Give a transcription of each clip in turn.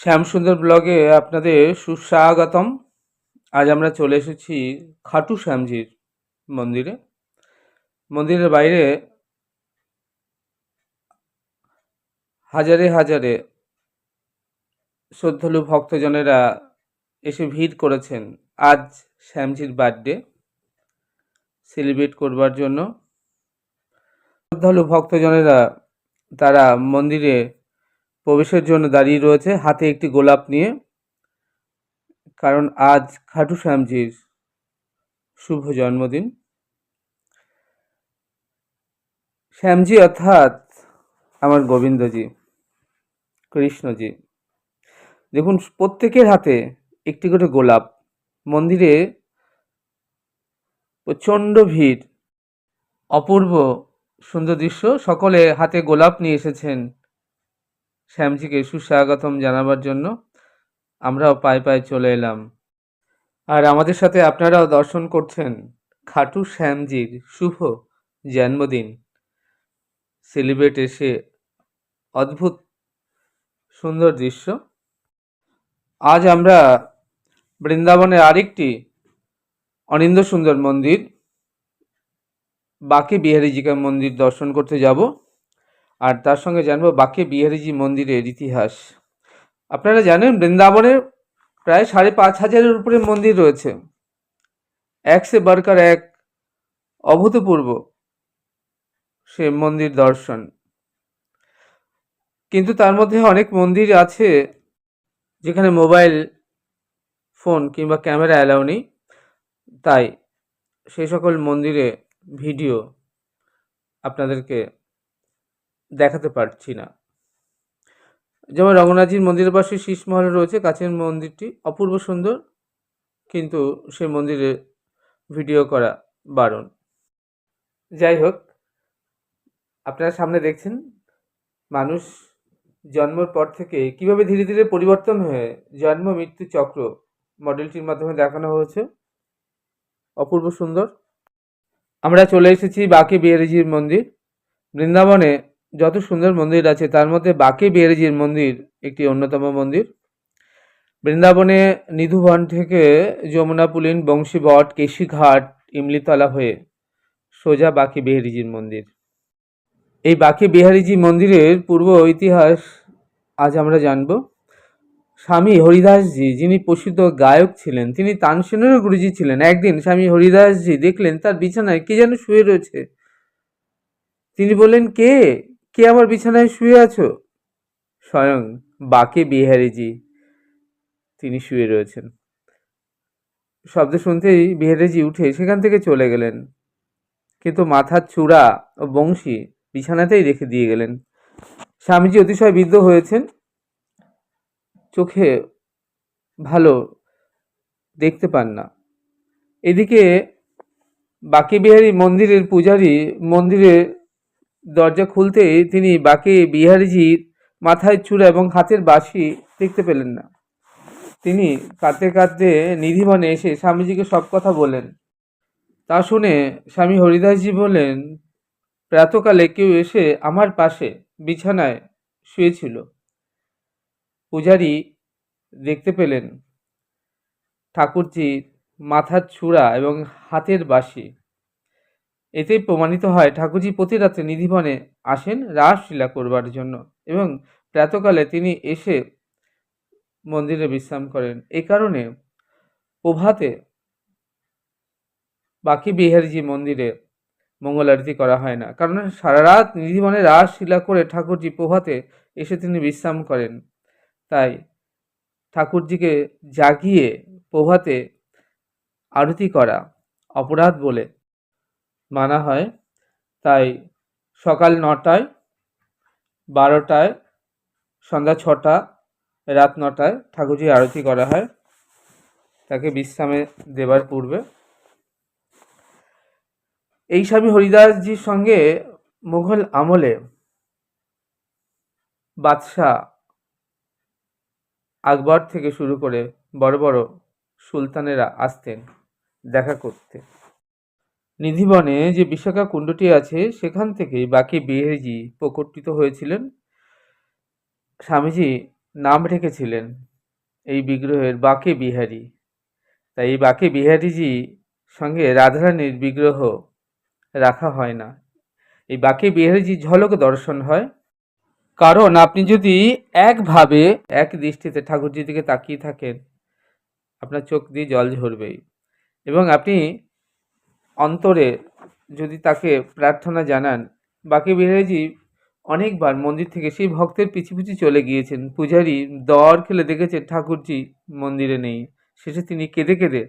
শ্যামসুন্দর ব্লগে আপনাদের সুস্বাগতম। আজ আমরা চলে এসেছি খাটু শ্যামজির মন্দিরে। মন্দিরের বাইরে হাজারে হাজারে শ্রদ্ধালু ভক্তজনেরা এসে ভিড় করেছেন আজ শ্যামজির বার্থডে, সেলিব্রেট করবার জন্য। শ্রদ্ধালু ভক্তজনেরা তারা মন্দিরে প্রবেশের জন্য দাঁড়িয়ে রয়েছে। হাতে একটি গোলাপ নিয়ে। কারণ আজ খাটু শ্যামজির শুভ জন্মদিন। শ্যামজি অর্থাৎ আমার গোবিন্দজি, কৃষ্ণজি। দেখুন, প্রত্যেকের হাতে একটি করে গোলাপ। মন্দিরে প্রচণ্ড ভিড়। অপূর্ব সুন্দর দৃশ্য। সকলে হাতে গোলাপ নিয়ে এসেছেন। শ্যামজিকে সুস্বাগতম জানাবার জন্য আমরাও পায়ে পায়ে চলে এলাম। আর আমাদের সাথে আপনারাও দর্শন করছেন খাটু শ্যামজির শুভ জন্মদিন। সেলিব্রেট এসে অদ্ভুত সুন্দর দৃশ্য। আজ আমরা বৃন্দাবনের আরেকটি অনিন্দ সুন্দর মন্দির, বাকি বিহারীজিকা মন্দির দর্শন করতে যাব। আর তার সঙ্গে জানব বাকি বিহারীজি মন্দিরের ইতিহাস। আপনারা জানেন, বৃন্দাবনে প্রায় সাড়ে পাঁচ হাজারের উপরে মন্দির রয়েছে। এক সে বারকার এক অভূতপূর্ব সে মন্দির দর্শন। কিন্তু তার মধ্যে অনেক মন্দির আছে যেখানে মোবাইল ফোন কিংবা ক্যামেরা অ্যালাউ নেই। তাই সেই সকল মন্দিরে ভিডিও আপনাদেরকে দেখাতে পারছি না। যেমন রঙ্গনাথজির মন্দিরের পাশে শীষমহলে রয়েছে, কাছের মন্দিরটি অপূর্ব সুন্দর, কিন্তু সে মন্দিরে ভিডিও করা বারণ। যাই হোক, আপনারা সামনে দেখছেন, মানুষ জন্মের পর থেকে কীভাবে ধীরে ধীরে পরিবর্তন হয়ে জন্ম, মৃত্যু চক্র মডেলটির মাধ্যমে দেখানো হয়েছে, অপূর্ব সুন্দর। আমরা চলে এসেছি বাকি বিহারিজির মন্দির। বৃন্দাবনে যত সুন্দর মন্দির আছে, তার মধ্যে বাকি বিহারিজির মন্দির একটি অন্যতম মন্দির। বৃন্দাবনে নিধুবন থেকে যমুনা পুলিন, বংশীবট, কেশিঘাট, ইমলিতলা হয়ে সোজা বাকি বিহারিজির মন্দির। এই বাকি বিহারিজি মন্দিরের পূর্ব ইতিহাস আজ আমরা জানব। স্বামী হরিদাসজি, যিনি প্রসিদ্ধ গায়ক ছিলেন, তিনি তানসেনেরও গুরুজি ছিলেন। একদিন স্বামী হরিদাসজি দেখলেন, তার বিছানায় কে যেন শুয়ে রয়েছে। তিনি বললেন, কে? কে আমার বিছানায় শুয়ে আছো? স্বয়ং বাকে বিহারিজি, তিনি শুয়ে রয়েছেন। শব্দ শুনতেই বিহারিজি উঠে সেখান থেকে চলে গেলেন। কিন্তু মাথার চূড়া ও বংশী বিছানাতেই রেখে দিয়ে গেলেন। স্বামীজি অতিশয় বিদ্ধ হয়েছেন। চোখে ভালো দেখতে পান না। এদিকে বাকি বিহারী মন্দিরের পূজারী মন্দিরে দরজা খুলতেই তিনি বাকি বিহারীজির মাথায় চূড়া এবং হাতের বাঁশি দেখতে পেলেন না। তিনি কাঁদতে কাঁদতে নিধিবনে এসে স্বামীজিকে সব কথা বলেন তা শুনে স্বামী হরিদাসজি বলেন প্রাতকালে কেউ এসে আমার পাশে বিছানায় শুয়েছিল। পূজারী দেখতে পেলেন ঠাকুরজির মাথার চূড়া এবং হাতের বাঁশি। এতেই প্রমাণিত হয় ঠাকুরজি প্রতি রাত্রে নিধিবনে আসেন রাসলীলা করবার জন্য এবং প্রাতকালে তিনি এসে মন্দিরে বিশ্রাম করেন। এই কারণে প্রভাতে বাকি বিহারীজি মন্দিরে মঙ্গল আরতি করা হয় না। কারণ সারা রাত নিধিবনে রাসলীলা করে ঠাকুরজি প্রভাতে এসে তিনি বিশ্রাম করেন। তাই ঠাকুরজিকে জাগিয়ে প্রভাতে আরতি করা অপরাধ বলে মানা হয়। তাই সকাল নটায়, বারোটায়, সন্ধ্যা ছটা, রাত নটায় ঠাকুরজি আরতি করা হয়। তাকে বিশ্রামে দেবার পূর্বে। এই স্বামী হরিদাসজির সঙ্গে মুঘল আমলে বাদশাহ আকবর থেকে শুরু করে বড় বড় সুলতানেরা আসতেন দেখা করতে নিধিবনে যে বিশাখা কুণ্ডটি আছে, সেখান থেকেই বাকি বিহারীজি প্রকটিত হয়েছিলেন। স্বামীজি নাম রেখেছিলেন এই বিগ্রহের বাকে বিহারী। তাই এই বাকে বিহারীজি সঙ্গে রাধারানীর বিগ্রহ রাখা হয় না। এই বাকে বিহারীজির ঝলক দর্শন হয়। কারণ আপনি যদি একভাবে এক দৃষ্টিতে ঠাকুরজির দিকে তাকিয়ে থাকেন, আপনার চোখ দিয়ে জল ঝরবেই। এবং আপনি অন্তরে যদি তাকে প্রার্থনা জানান, বাকি বিহারীজি অনেকবার মন্দির থেকে সেই ভক্তের পিছু পিছু চলে গিয়েছেন। পূজারি দর খেলে দেখেছেন ঠাকুরজি মন্দিরে নেই। শেষে তিনি কেঁদে কেঁদে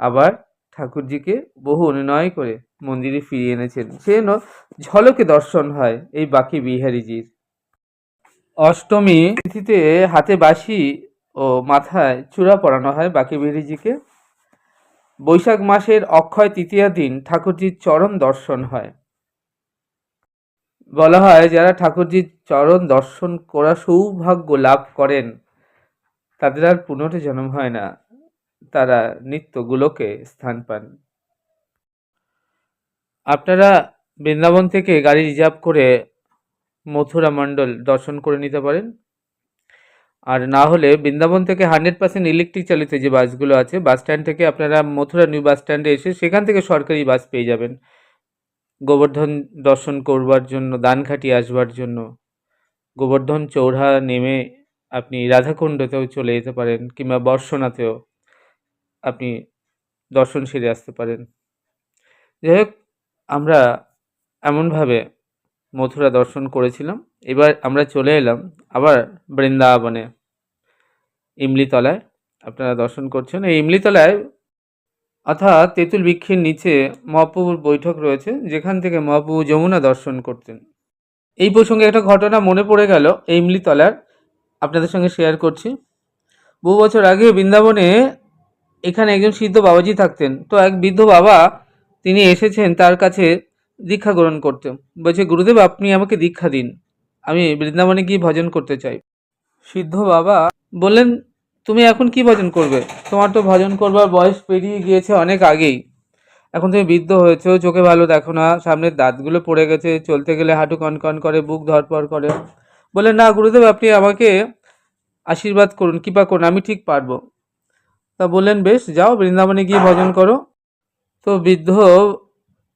আবার ঠাকুরজিকে বহু অনুনয় করে মন্দিরে ফিরিয়ে এনেছেন। সেজন্য ঝলকে দর্শন হয় এই বাকি বিহারীজির। অষ্টমী তিথিতে হাতে বাঁশি ও মাথায় চূড়া পরানো হয় বাকি বিহারীজিকে। বৈশাখ মাসের অক্ষয় তৃতীয়া দিন ঠাকুরজির চরণ দর্শন হয়। বলা হয়, যারা ঠাকুরজির চরণ দর্শন করা সৌভাগ্য লাভ করেন, তাদের আর পুনর্জন্ম হয় না। তারা নিত্য গোলকে স্থান পান। আপনারা বৃন্দাবন থেকে গাড়ি রিজার্ভ করে মথুরা মণ্ডল দর্শন করে নিতে পারেন। আর না হলে বৃন্দাবন থেকে হান্ড্রেড পার্সেন্ট ইলেকট্রিক চালিত যে বাসগুলো আছে, বাস স্ট্যান্ড থেকে আপনারা মথুরা নিউ বাস স্ট্যান্ডে এসে সেখান থেকে সরকারি বাস পেয়ে যাবেন। গোবর্ধন দর্শন করবার জন্য, দানঘাটি আসবার জন্য। গোবর্ধন চৌড়া নেমে আপনি রাধাকুণ্ডতেও চলে যেতে পারেন কিংবা বর্ষনাথেও আপনি দর্শন সেরে আসতে পারেন। যাই হোক, আমরা এমনভাবে মথুরা দর্শন করেছিলাম। এবার আমরা চলে এলাম আবার বৃন্দাবনে, ইমলিতলায়। আপনারা দর্শন করছেন। এই ইমলিতলায় অর্থাৎ তেঁতুল বৃক্ষের নিচে মহাপ্রভুর বৈঠক রয়েছে, যেখান থেকে মহাপ্রভু যমুনা দর্শন করতেন। এই প্রসঙ্গে একটা ঘটনা মনে পড়ে গেল এই ইমলিতলার। আপনাদের সঙ্গে শেয়ার করছি। বহু বছর আগে বৃন্দাবনে এখানে একজন সিদ্ধ বাবাজি থাকতেন। তো এক বৃদ্ধ বাবা, তিনি এসেছেন তার কাছে দীক্ষা গ্রহণ করতে। বলছে, গুরুদেব, আপনি আমাকে দীক্ষা দিন। আমি বৃন্দাবনে গিয়ে ভজন করতে চাই। সিদ্ধ বাবা বললেন, তুমি এখন কি ভজন করবে? তোমার তো ভজন করবার বয়স পেরিয়ে গিয়েছে অনেক আগেই। এখন তুমি বৃদ্ধ হয়েছো, চোখে ভালো দেখো না, সামনের দাঁতগুলো পড়ে গেছে, চলতে গেলে হাঁটু কনকন করে, বুক ধরপড় করে। বললেন, না গুরুদেব, আপনি আমাকে আশীর্বাদ করুন, কৃপা করুন, আমি ঠিক পারব। তা বললেন, বেশ, যাও বৃন্দাবনে গিয়ে ভজন করো। তো বৃদ্ধ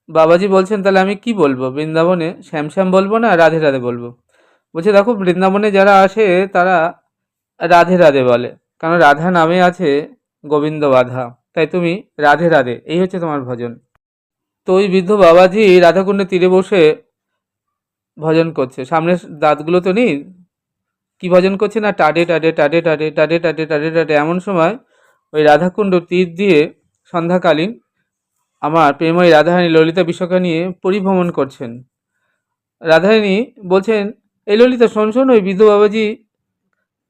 বাবাজি বলছেন, তাহলে আমি কি বলব? বৃন্দাবনে শ্যাম শ্যাম বলব না রাধে রাধে বলব? বলছে, দেখো, বৃন্দাবনে যারা আসে, তারা রাধে রাধে বলে। কারণ রাধা নামে আছে গোবিন্দ বাধা। তাই তুমি রাধে রাধে। এই হচ্ছে তোমার ভজন। তো ওই বৃদ্ধ বাবাজি রাধাকুণ্ডের তীরে বসে ভজন করছে। সামনে দাঁতগুলো তো নেই। কি ভজন করছে না? টাডে টাডে টাডে টাডে টাডে টাডে টাডে টাডে, এমন সময় ওই রাধাকুণ্ড তীর দিয়ে সন্ধ্যাকালীন আমার প্রেময় রাধারানী ললিতা বিশ্বকা নিয়ে পরিভ্রমণ করছেন। রাধারানী বলছেন, এই ললিতা শোন শোন, ওই বিধু বাবাজি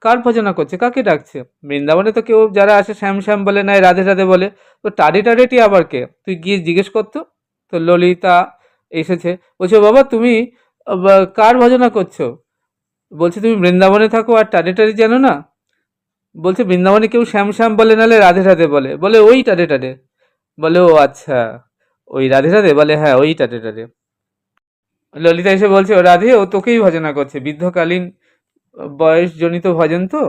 কার ভজনা করছে? কাকে ডাকছে? বৃন্দাবনে তো কেউ যারা আসে, শ্যাম শ্যাম বলে নাই রাধে রাধে বলে। তো টাডে টাডেটি আবার কে? তুই গিয়ে জিজ্ঞেস করতো তো। ললিতা এসেছে, বলছে, বাবা, তুমি কার ভজনা করছ? বলছে, তুমি বৃন্দাবনে থাকো আর টাডে টাডে জানো না? বলছে, বৃন্দাবনে কেউ শ্যাম শ্যাম বলে নালে রাধে রাধে বলে। বলে, ওই টাডে টাডে। বলে, ও আচ্ছা। ওই রাধে রাধে বলে হ্যাঁ ওই টাটে টাডে ললিতা এসে বলছে, ও রাধে, ও তোকেই ভজনা করছে। বৃদ্ধকালীন বয়সজনিত ভজন তো,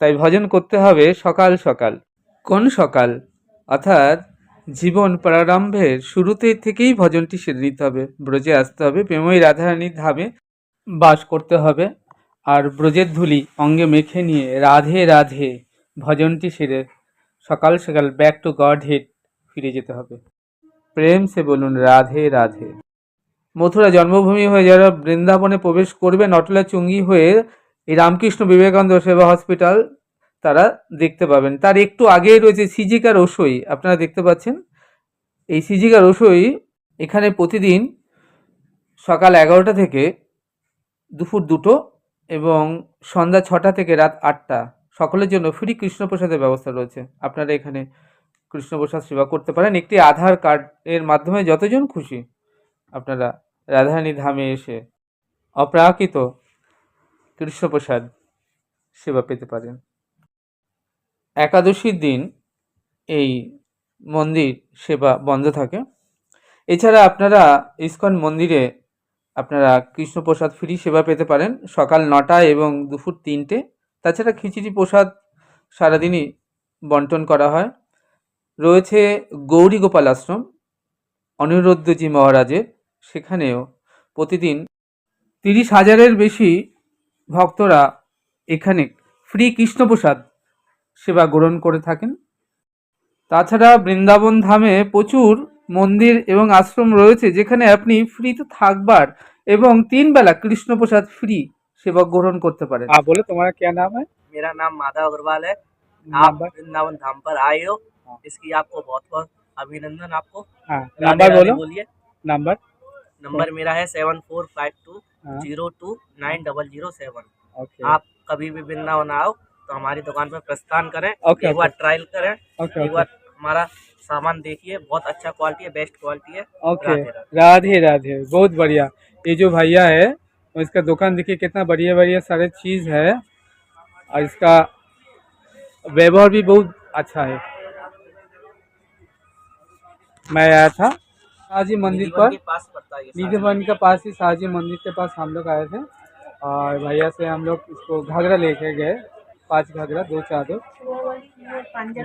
তাই ভজন করতে হবে সকাল সকাল। কোন সকাল? অর্থাৎ জীবন প্রারম্ভের শুরুতে থেকেই ভজনটি সেরে নিতে হবে। ব্রজে আসতে হবে, প্রেমই রাধারানীর ধামে বাস করতে হবে। আর ব্রজের ধুলি অঙ্গে মেখে নিয়ে রাধে রাধে ভজনটি সেরে সকাল সকাল ব্যাক টু গড হেড ফিরে যেতে হবে। প্রেম সে বলুন, রাধে রাধে। মথুরা জন্মভূমি হয়ে যারা বৃন্দাবনে প্রবেশ করবে, নটলা চুঙ্গি হয়ে এই রামকৃষ্ণ বিবেকানন্দ সেবা হসপিটাল তারা দেখতে পাবেন। তার একটু আগেই রয়েছে সিজিকা রসই। আপনারা দেখতে পাচ্ছেন, এই সিজিকা রসই এখানে প্রতিদিন সকাল এগারোটা থেকে দুপুর দুটো এবং সন্ধ্যা ছটা থেকে রাত আটটা। সকলের জন্য ফ্রি কৃষ্ণপ্রসাদের ব্যবস্থা রয়েছে। আপনারা এখানে কৃষ্ণপ্রসাদ সেবা করতে পারেন। একটি আধার কার্ডের মাধ্যমে যতজন খুশি আপনারা রাধারানী ধামে এসে অপ্রাকৃত কৃষ্ণপ্রসাদ সেবা পেতে পারেন। একাদশীর দিন এই মন্দির সেবা বন্ধ থাকে। এছাড়া আপনারা ইস্কন মন্দিরে আপনারা কৃষ্ণপ্রসাদ ফ্রি সেবা পেতে পারেন। সকাল নটা এবং দুপুর তিনটে। তাছাড়া খিচুড়ি প্রসাদ সারাদিনই বন্টন করা হয়। রয়েছে গৌরী গোপাল আশ্রম অনিরুদ্ধজি মহারাজের সেখানেও প্রতিদিন তিরিশ হাজারের বেশি ভক্তরা এখানে ফ্রি কৃষ্ণপ্রসাদ সেবা গ্রহণ করে থাকেন তাছাড়া বৃন্দাবন ধামে প্রচুর মন্দির এবং আশ্রম রয়েছে যেখানে আপনি ফ্রিতে থাকবার এবং তিন বেলা কৃষ্ণপ্রসাদ ফ্রি সেবা গ্রহণ করতে পারেন आप बोलो तुम्हारा क्या नाम है मेरा नाम माधव अग्रवाल है आप नंबर वृंदावन धाम पर आए हो हाँ। इसकी आपको बहुत बहुत अभिनंदन आपको। हाँ नंबर बोलो। बोलिए। नंबर? नंबर मेरा है सेवन फोर फाइव टू हाँ। Zero two nine double zero seven. आप कभी भी वृंदावन आओ तो हमारी दुकान पर प्रस्थान करें एक बार ट्रायल करें एक बार हमारा सामान देखिए बहुत अच्छा क्वालिटी है बेस्ट क्वालिटी है। ओके। राधे राधे। बहुत बढ़िया। ये जो भैया है इसका दुकान देखिए कितना बढ़िया बढ़िया सारे चीज़ है और इसका व्यवहार भी बहुत अच्छा है। मैं आया था शाहजी मंदिर निधिवन पर के पास पड़ता है ये सारा। निधिवन के पास ही शाहजी मंदिर के पास हम लोग आए थे और भैया से हम लोग इसको घाघरा लेके गए पांच घाघरा दो चादर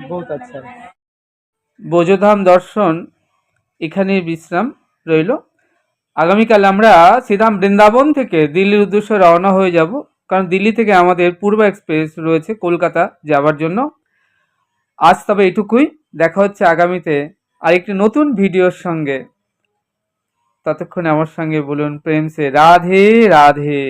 बहुत अच्छा है বোজধাম দর্শন এখানে বিশ্রাম রইল আগামীকাল আমরা শ্রীধাম বৃন্দাবন থেকে দিল্লির উদ্দেশ্যে রওনা হয়ে যাব কারণ দিল্লি থেকে আমাদের পূর্ব এক্সপ্রেস রয়েছে কলকাতা যাওয়ার জন্য আজ তবে এটুকুই দেখা হচ্ছে আগামীতে আরেকটি নতুন ভিডিওর সঙ্গে। ততক্ষণে আমার সঙ্গে বলুন প্রেমসে রাধে রাধে।